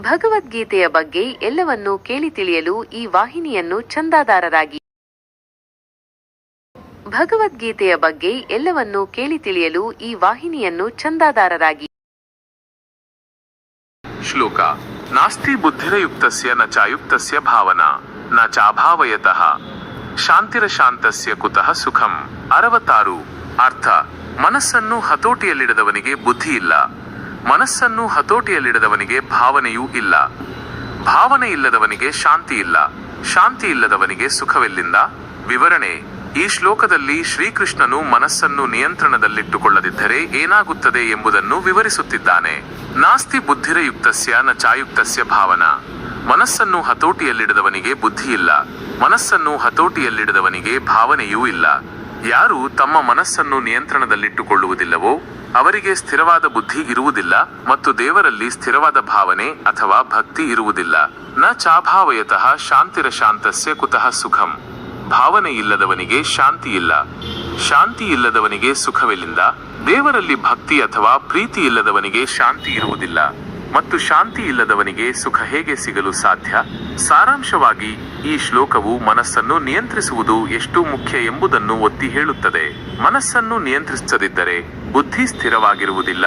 ಭಗವದ್ಗೀತೆಯ ಬಗ್ಗೆ ಎಲ್ಲವನ್ನೂ ಕೇಳಿ ತಿಳಿಯಲು ಈ ವಾಹಿನಿಯನ್ನು ಚಂದಾದಾರರಾಗಿ ಭಗವದ್ಗೀತೆಯ ಬಗ್ಗೆ ಎಲ್ಲವನ್ನೂ ಕೇಳಿ ತಿಳಿಯಲು ಈ ವಾಹಿನಿಯನ್ನು ಚಂದಾದಾರರಾಗಿ ಶ್ಲೋಕ. ನಾಸ್ತಿ ಬುದ್ಧಿರಯುಕ್ತಸ್ಯ ನ ಚಾಯುಕ್ತಸ್ಯ ಭಾವನಾ. ನ ಚಾಭಾವಯತಃ. ಶಾಂತಿರಶಾಂತಸ್ಯ ಕುತಃ ಸುಖಂ. ಅರವತ್ತಾರು. ಅರ್ಥ. ಮನಸ್ಸನ್ನು ಹತೋಟಿಯಲ್ಲಿಡದವನಿಗೆ ಬುದ್ಧಿ ಇಲ್ಲ. ಮನಸ್ಸನ್ನು ಹತೋಟಿಯಲ್ಲಿಡದವನಿಗೆ ಭಾವನೆಯೂ ಇಲ್ಲ. ಭಾವನೆ ಇಲ್ಲದವನಿಗೆ ಶಾಂತಿ ಇಲ್ಲ ಶಾಂತಿ ಇಲ್ಲದವನಿಗೆ ಸುಖವೆಲ್ಲಿಂದ. ವಿವರಣೆ, ಈ ಶ್ಲೋಕದಲ್ಲಿ ಶ್ರೀಕೃಷ್ಣನು ಮನಸ್ಸನ್ನು ನಿಯಂತ್ರಣದಲ್ಲಿಟ್ಟುಕೊಳ್ಳದಿದ್ದರೆ ಏನಾಗುತ್ತದೆ ಎಂಬುದನ್ನು ವಿವರಿಸುತ್ತಿದ್ದಾನೆ. ನಾಸ್ತಿ ಬುದ್ಧಿರಯುಕ್ತಸ್ಯ ನ ಚಾಯುಕ್ತಸ್ಯ ಭಾವನ. ಮನಸ್ಸನ್ನು ಹತೋಟಿಯಲ್ಲಿಡದವನಿಗೆ ಬುದ್ಧಿ ಇಲ್ಲ ಮನಸ್ಸನ್ನು ಹತೋಟಿಯಲ್ಲಿಡದವನಿಗೆ ಭಾವನೆಯೂ ಇಲ್ಲ. ಯಾರು ತಮ್ಮ ಮನಸ್ಸನ್ನು ನಿಯಂತ್ರಣದಲ್ಲಿಟ್ಟುಕೊಳ್ಳುವುದಿಲ್ಲವೋ? ಅವರಿಗೆ ಸ್ಥಿರವಾದ ಬುದ್ಧಿ ಇರುವುದಿಲ್ಲ ಮತ್ತು ದೇವರಲ್ಲಿ ಸ್ಥಿರವಾದ ಭಾವನೆ ಅಥವಾ ಭಕ್ತಿ ಇರುವುದಿಲ್ಲ. ನ ಚಾಭಾವಯತಃ ಶಾಂತಿರ ಶಾಂತಸ್ಯ ಕುತಃ ಸುಖಂ. ಭಾವನೆ ಇಲ್ಲದವನಿಗೆ ಶಾಂತಿ ಇಲ್ಲ. ಶಾಂತಿ ಇಲ್ಲದವನಿಗೆ ಸುಖವೆಲ್ಲಿಂದ ದೇವರಲ್ಲಿ ಭಕ್ತಿ ಅಥವಾ ಪ್ರೀತಿ ಇಲ್ಲದವನಿಗೆ ಶಾಂತಿ ಇರುವುದಿಲ್ಲ. ಮತ್ತು ಶಾಂತಿ ಇಲ್ಲದವನಿಗೆ ಸುಖ ಹೇಗೆ ಸಿಗಲು ಸಾಧ್ಯ? ಸಾರಾಂಶವಾಗಿ, ಈ ಶ್ಲೋಕವು ಮನಸ್ಸನ್ನು ನಿಯಂತ್ರಿಸುವುದು ಎಷ್ಟು ಮುಖ್ಯ ಎಂಬುದನ್ನು ಒತ್ತಿ ಹೇಳುತ್ತದೆ. ಮನಸ್ಸನ್ನು ನಿಯಂತ್ರಿಸದಿದ್ದರೆ ಬುದ್ಧಿ ಸ್ಥಿರವಾಗಿರುವುದಿಲ್ಲ,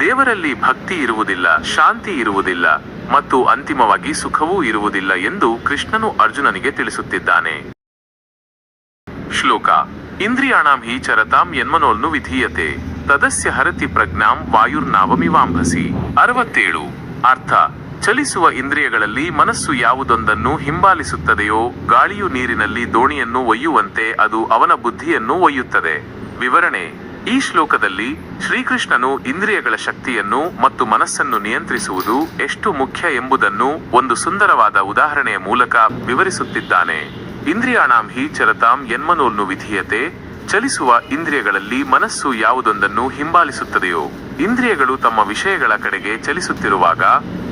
ದೇವರಲ್ಲಿ ಭಕ್ತಿ ಇರುವುದಿಲ್ಲ, ಶಾಂತಿ ಇರುವುದಿಲ್ಲ, ಮತ್ತು ಅಂತಿಮವಾಗಿ ಸುಖವೂ ಇರುವುದಿಲ್ಲ ಎಂದು ಕೃಷ್ಣನು ಅರ್ಜುನನಿಗೆ ತಿಳಿಸುತ್ತಿದ್ದಾನೆ. ಶ್ಲೋಕ, ಇಂದ್ರಿಯಾಣಾಂ ಹಿ ಚರತಾಂ ಯನ್ಮನೋಲ್ನು ವಿಧೀಯತೆ. ತದಸ್ಯ ಹರತಿ ಪ್ರಜ್ಞಾಂ ವಾಯುರ್ನಾವಮಿವಾಂಭಸಿ. ಅರವತ್ತೇಳು. ಅರ್ಥ. ಚಲಿಸುವ ಇಂದ್ರಿಯಗಳಲ್ಲಿ ಮನಸ್ಸು ಯಾವುದೊಂದನ್ನು ಹಿಂಬಾಲಿಸುತ್ತದೆಯೋ, ಗಾಳಿಯು ನೀರಿನಲ್ಲಿ ದೋಣಿಯನ್ನು ಒಯ್ಯುವಂತೆ ಅದು ಅವನ ಬುದ್ಧಿಯನ್ನು ಒಯ್ಯುತ್ತದೆ. ವಿವರಣೆ. ಈ ಶ್ಲೋಕದಲ್ಲಿ ಶ್ರೀಕೃಷ್ಣನು ಇಂದ್ರಿಯಗಳ ಶಕ್ತಿಯನ್ನು ಮತ್ತು ಮನಸ್ಸನ್ನು ನಿಯಂತ್ರಿಸುವುದು ಎಷ್ಟು ಮುಖ್ಯ ಎಂಬುದನ್ನು ಒಂದು ಸುಂದರವಾದ ಉದಾಹರಣೆಯ ಮೂಲಕ ವಿವರಿಸುತ್ತಿದ್ದಾನೆ. ಇಂದ್ರಿಯಾಣಾಂ ಹಿ ಚರತಾಂ ಯನ್ಮನೋಲ್ನು ವಿಧೀಯತೆ ಚಲಿಸುವ ಇಂದ್ರಿಯಗಳಲ್ಲಿ ಮನಸ್ಸು ಯಾವುದೊಂದನ್ನು ಹಿಂಬಾಲಿಸುತ್ತದೆಯೋ, ಇಂದ್ರಿಯಗಳು ತಮ್ಮ ವಿಷಯಗಳ ಕಡೆಗೆ ಚಲಿಸುತ್ತಿರುವಾಗ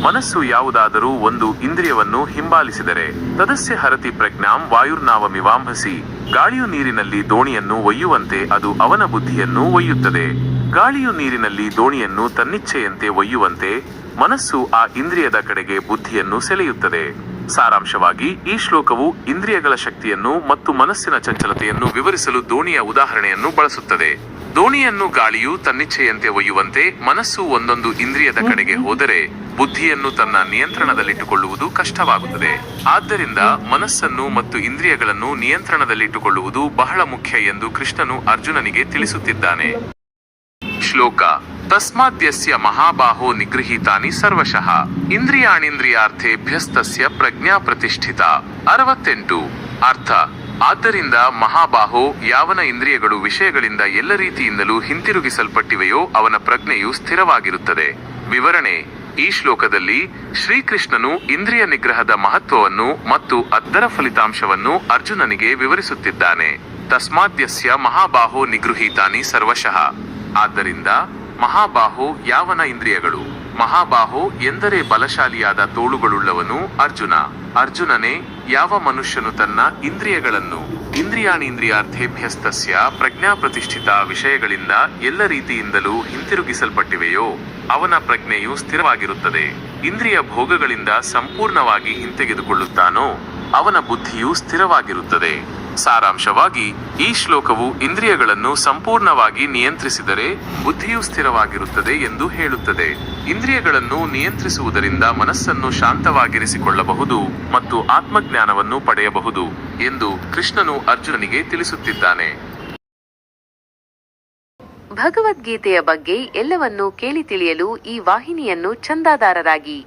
ಮನಸ್ಸು ಯಾವುದಾದರೂ ಒಂದು ಇಂದ್ರಿಯವನ್ನು ಹಿಂಬಾಲಿಸಿದರೆ, ತದಸ್ಯ ಹರತಿ ಪ್ರಜ್ಞಾಂ ವಾಯುರ್ನಾವಮಿವಾಂಭಸಿ, ಗಾಳಿಯು ನೀರಿನಲ್ಲಿ ದೋಣಿಯನ್ನು ಒಯ್ಯುವಂತೆ ಅದು ಅವನ ಬುದ್ಧಿಯನ್ನು ಒಯ್ಯುತ್ತದೆ. ಗಾಳಿಯು ನೀರಿನಲ್ಲಿ ದೋಣಿಯನ್ನು ತನ್ನಿಚ್ಛೆಯಂತೆ ಒಯ್ಯುವಂತೆ ಮನಸ್ಸು ಆ ಇಂದ್ರಿಯದ ಕಡೆಗೆ ಬುದ್ಧಿಯನ್ನು ಸೆಳೆಯುತ್ತದೆ. ಸಾರಾಂಶವಾಗಿ, ಈ ಶ್ಲೋಕವು ಇಂದ್ರಿಯಗಳ ಶಕ್ತಿಯನ್ನು ಮತ್ತು ಮನಸ್ಸಿನ ಚಂಚಲತೆಯನ್ನು ವಿವರಿಸಲು ದೋಣಿಯ ಉದಾಹರಣೆಯನ್ನು ಬಳಸುತ್ತದೆ. ದೋಣಿಯನ್ನು ಗಾಳಿಯು ತನ್ನಿಚ್ಛೆಯಂತೆ ಒಯ್ಯುವಂತೆ ಮನಸ್ಸು ಒಂದೊಂದು ಇಂದ್ರಿಯದ ಕಡೆಗೆ ಹೋದರೆ ಬುದ್ಧಿಯನ್ನು ತನ್ನ ನಿಯಂತ್ರಣದಲ್ಲಿಟ್ಟುಕೊಳ್ಳುವುದು ಕಷ್ಟವಾಗುತ್ತದೆ. ಆದ್ದರಿಂದ ಮನಸ್ಸನ್ನು ಮತ್ತು ಇಂದ್ರಿಯಗಳನ್ನು ನಿಯಂತ್ರಣದಲ್ಲಿಟ್ಟುಕೊಳ್ಳುವುದು ಬಹಳ ಮುಖ್ಯ ಎಂದು ಕೃಷ್ಣನು ಅರ್ಜುನನಿಗೆ ತಿಳಿಸುತ್ತಿದ್ದಾನೆ. ಶ್ಲೋಕ ತಸ್ಮಾದ್ಯಸ್ಯ ಮಹಾಬಾಹೋ ನಿಗೃಹೀತಾನಿ ಸರ್ವಶಃ ಇಂದ್ರಿಯಾಣಿಂದ್ರಿಯಾರ್ಥೇಭ್ಯಸ್ತಸ್ಯ ಪ್ರಜ್ಞಾ ಪ್ರತಿಷ್ಠಿತ ಅರವತ್ತೆಂಟು ಅರ್ಥ ಆದ್ದರಿಂದ ಮಹಾಬಾಹೋ ಯಾವನ ಇಂದ್ರಿಯಗಳು ವಿಷಯಗಳಿಂದ ಎಲ್ಲ ರೀತಿಯಿಂದಲೂ ಹಿಂತಿರುಗಿಸಲ್ಪಟ್ಟಿವೆಯೋ ಅವನ ಪ್ರಜ್ಞೆಯು ಸ್ಥಿರವಾಗಿರುತ್ತದೆ. ವಿವರಣೆ. ಈ ಶ್ಲೋಕದಲ್ಲಿ ಶ್ರೀಕೃಷ್ಣನು ಇಂದ್ರಿಯ ನಿಗ್ರಹದ ಮಹತ್ವವನ್ನು ಮತ್ತು ಅದರ ಫಲಿತಾಂಶವನ್ನು ಅರ್ಜುನನಿಗೆ ವಿವರಿಸುತ್ತಿದ್ದಾನೆ. ತಸ್ಮಾದ್ಯಸ್ಯ ಮಹಾಬಾಹೋ ನಿಗೃಹೀತಾನಿ ಸರ್ವಶಃ. ಆದ್ದರಿಂದ ಮಹಾಬಾಹೋ ಯಾವನ ಇಂದ್ರಿಯಗಳು? ಮಹಾಬಾಹೋ ಎಂದರೆ ಬಲಶಾಲಿಯಾದ ತೋಳುಗಳುಳ್ಳವನು ಅರ್ಜುನ. ಅರ್ಜುನನೇ, ಯಾವ ಮನುಷ್ಯನು ತನ್ನ ಇಂದ್ರಿಯಗಳನ್ನು ಇಂದ್ರಿಯಾಣೀಂದ್ರಿಯಾರ್ಥೇಭ್ಯಸ್ತಸ್ಯ ಪ್ರಜ್ಞಾ ಪ್ರತಿಷ್ಠಿತ ವಿಷಯಗಳಿಂದ ಎಲ್ಲ ರೀತಿಯಿಂದಲೂ ಹಿಂತಿರುಗಿಸಲ್ಪಟ್ಟಿವೆಯೋ, ಅವನ ಪ್ರಜ್ಞೆಯು ಸ್ಥಿರವಾಗಿರುತ್ತದೆ. ಇಂದ್ರಿಯ ಭೋಗಗಳಿಂದ ಸಂಪೂರ್ಣವಾಗಿ ಹಿಂತೆಗೆದುಕೊಳ್ಳುತ್ತಾನೋ, ಅವನ ಬುದ್ಧಿಯು ಸ್ಥಿರವಾಗಿರುತ್ತದೆ. ಸಾರಾಂಶವಾಗಿ, ಈ ಶ್ಲೋಕವು ಇಂದ್ರಿಯಗಳನ್ನು ಸಂಪೂರ್ಣವಾಗಿ ನಿಯಂತ್ರಿಸಿದರೆ ಬುದ್ಧಿಯು ಸ್ಥಿರವಾಗಿರುತ್ತದೆ ಎಂದು ಹೇಳುತ್ತದೆ. ಇಂದ್ರಿಯಗಳನ್ನು ನಿಯಂತ್ರಿಸುವುದರಿಂದ ಮನಸ್ಸನ್ನು ಶಾಂತವಾಗಿರಿಸಿಕೊಳ್ಳಬಹುದು ಮತ್ತು ಆತ್ಮಜ್ಞಾನವನ್ನು ಪಡೆಯಬಹುದು ಎಂದು ಕೃಷ್ಣನು ಅರ್ಜುನನಿಗೆ ತಿಳಿಸುತ್ತಿದ್ದಾನೆ. ಭಗವದ್ಗೀತೆಯ ಬಗ್ಗೆ ಎಲ್ಲವನ್ನೂ ಕೇಳಿ ತಿಳಿಯಲು ಈ ವಾಹಿನಿಯನ್ನು ಚಂದಾದಾರರಾಗಿ